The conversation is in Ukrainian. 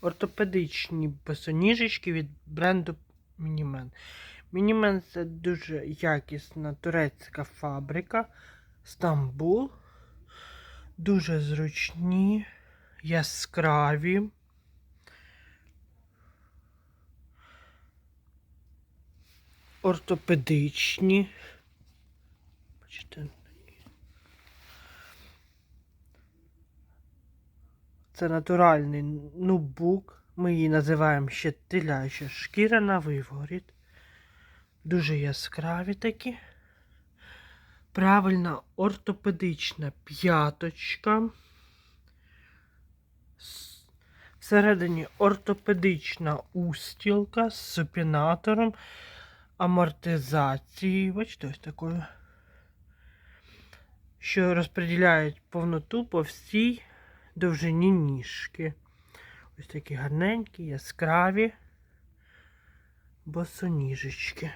ортопедичні босоніжечки від бренду Мінімен. Мінімен це дуже якісна турецька фабрика. Стамбул. Дуже зручні, яскраві. Ортопедичні. Бачите, Це натуральний нубук. Ми її називаємо ще теляча шкіра на виворіт. Дуже яскраві такі. Правильна ортопедична п'яточка. Всередині ортопедична устілка з супінатором, амортизацією. Бачите, ось такою. Що розподіляють повноту по всій довжині ніжки. Ось такі гарненькі, яскраві босоніжечки.